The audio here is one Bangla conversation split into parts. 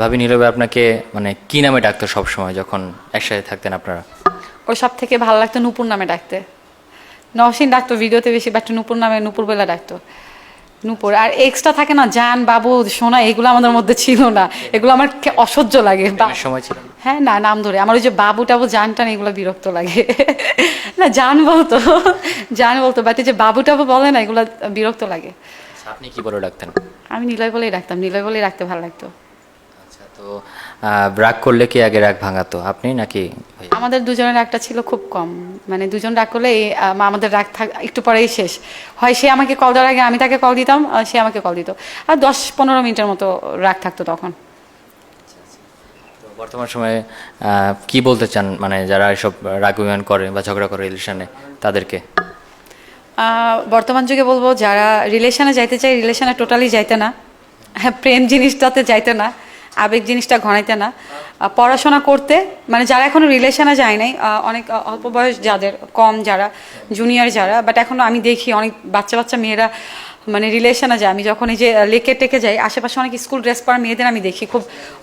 ভাবি নীরবে আপনাকে মানে কি নামে ডাকতো সবসময় যখন একসাথে থাকতেন আপনারা? ওর সব থেকে ভালো লাগতো নূপুর নামে ডাকতে। নওশিন ডাকতো ভিডিওতে বেশি বাট নুপুর নামে নুপুর বেলা ডাকতো। নূপুর আর এক্সট্রা থাকে না জান বাবু সোনা এগুলো আমাদের মধ্যে ছিল না। এগুলো আমার অসহ্য লাগে। সময় ছিল হ্যাঁ না নাম ধরে। আমার ওই যে বাবু টাবু জান টান এগুলো বিরক্ত লাগে। না জান বলতো জান বলতো বাট যে বাবু টাবু বলে না এগুলো বিরক্ত লাগে। আচ্ছা, আপনি কি বলে ডাকতেন? আমি নিলয় বলেই ডাকতাম নিলয় বলেই রাখতে ভালো লাগতো। তো রাগ করলে কি আগে রাগ ভাঙাতো? আপনি নাকি? আমাদের দুজনের রাগটা ছিল খুব কম। মানে দুজন রাগ করলে আমাদের রাগ থাক একটু পরেই শেষ। হয় সে আমাকে কল দেওয়ার আগে আমি তাকে কল দিতাম সে আমাকে কল দিত। আর দশ পনেরো মিনিটের মতো রাগ থাকতো তখন। তো বর্তমান সময়ে কি বলতে চান? মানে যারা এসব রাগ অভিমান করে বা ঝগড়া করে রিলেশনে তাদেরকে? বর্তমান যুগে বলব যারা রিলেশনে যাইতে চায় রিলেশনে টোটালি যাইতে না। হ্যাঁ প্রেম জিনিসটাতে যাইতে না। আবেগ জিনিসটা ঘনাইতে না। পড়াশোনা করতে মানে যারা এখনও রিলেশনে যায় নাই অনেক অল্প বয়স যাদের, কম যারা জুনিয়র যারা বাট এখনও আমি দেখি অনেক বাচ্চা বাচ্চা মেয়েরা মানে রিলেশনে যায় আমি যখন এই যে লেকে টেকে যাই, আশেপাশে অনেক স্কুল ড্রেস পরা মেয়েদের আমি দেখি। খুব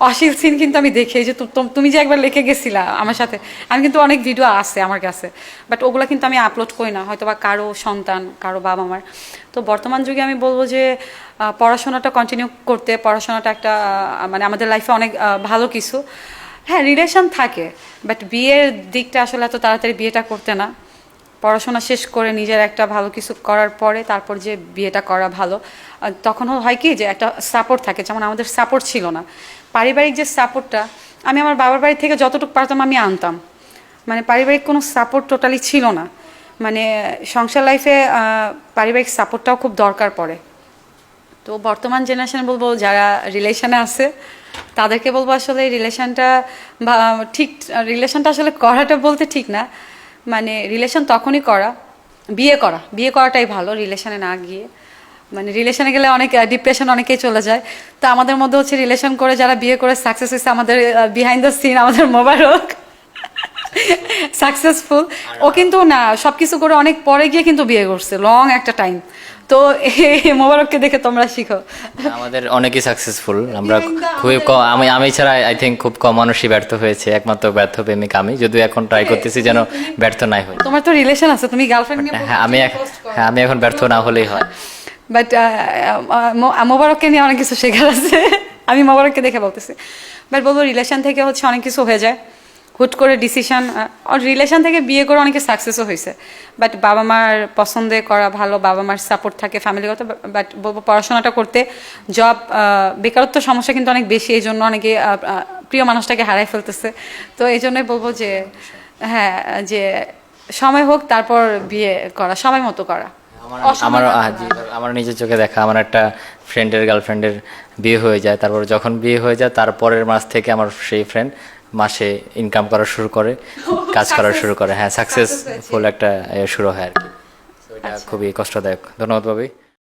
অশীল সিন কিন্তু আমি দেখি। যে তুমি যে একবার লেকে গেছিলা আমার সাথে, আমি কিন্তু অনেক ভিডিও আছে আমার কাছে। বাট ওগুলো কিন্তু আমি আপলোড করি না। হয়তো বা কারও সন্তান, কারও বাবা মার। তো বর্তমান যুগে আমি বলব যে পড়াশোনাটা কন্টিনিউ করতে, পড়াশোনাটা একটা মানে আমাদের লাইফে অনেক ভালো কিছু। হ্যাঁ রিলেশন থাকে। বাট বিয়ের দিকটা আসলে এত তাড়াতাড়ি বিয়েটা করতে না। পড়াশোনা শেষ করে নিজের একটা ভালো কিছু করার পরে তারপর যে বিয়েটা করা ভালো তখন হয় কি যে একটা সাপোর্ট থাকে, যেমন আমাদের সাপোর্ট ছিল না। পারিবারিক যে সাপোর্টটা আমি আমার বাবার বাড়ি থেকে যতটুকু পারতাম আমি আনতাম। মানে পারিবারিক কোনো সাপোর্ট টোটালি ছিল না। মানে সংসার লাইফে পারিবারিক সাপোর্টটাও খুব দরকার পড়ে। তো বর্তমান জেনারেশন বলব, যারা রিলেশনে আছে, তাদেরকে বলব আসলে রিলেশনটা বা ঠিক রিলেশনটা আসলে করাটা বলতে ঠিক না। মানে রিলেশন তখনই করা বিয়ে করা বিয়ে করাটাই ভালো রিলেশনে না গিয়ে। মানে রিলেশনে গেলে অনেক ডিপ্রেশন অনেকেই চলে যায়। তো আমাদের মধ্যে হচ্ছে রিলেশন করে যারা বিয়ে করে সাকসেস হয়েছে আমাদের বিহাইন্ড দ্য সিন আমাদের মোবারক। সাকসেসফুল ও কিন্তু না সব কিছু করে অনেক পরে গিয়ে কিন্তু বিয়ে করছে লং একটা টাইম তো এই মোবারককে দেখে তোমরা শিখো। আমাদের অনেকেই সাকসেসফুল আমরা খুবই কম আমি আমি ছাড়া আই থিঙ্ক খুব কম মানুষই ব্যর্থ হয়েছে একমাত্র ব্যর্থ প্রেমিক আমি। যদিও এখন ট্রাই করতেছি যেন ব্যর্থ নাই হই তোমার তো রিলেশন আছে তুমি গার্লফ্রেন্ড নিয়ে হ্যাঁ আমি হ্যাঁ আমি এখন ব্যর্থ না হলেই হয়। বাট মোবারককে নিয়ে অনেক কিছু শেখার আছে। আমি মোবারককে দেখে বলতেছি। বাট বলব রিলেশন থেকে হচ্ছে অনেক কিছু হয়ে যায়। হুট করে ডিসিশন রিলেশন থেকে বিয়ে করে অনেকে সাকসেসও হয়েছে। বাট বাবা মার পছন্দে করা ভালো বাবা মার সাপোর্ট থাকে ফ্যামিলিগত বাট পড়াশোনাটা করতে জব বেকারত্ব সমস্যা কিন্তু অনেক বেশি এই জন্য অনেকে প্রিয় মানুষটাকে হারাই ফেলতেছে। তো এই জন্যই বলব যে হ্যাঁ যে সময় হোক তারপর বিয়ে করা সময় মতো করা। আমার আমার নিজের চোখে দেখা আমার একটা ফ্রেন্ডের গার্লফ্রেন্ডের বিয়ে হয়ে যায়। তারপর যখন বিয়ে হয়ে যায় তারপরের মাস থেকে আমার সেই ফ্রেন্ড মাসে ইনকাম করা শুরু করে কাজ করা শুরু করে। হ্যাঁ সাকসেসফুল একটা শুরু হয় আর কি। এটা খুবই কষ্টদায়ক। ধন্যবাদ ভাবি।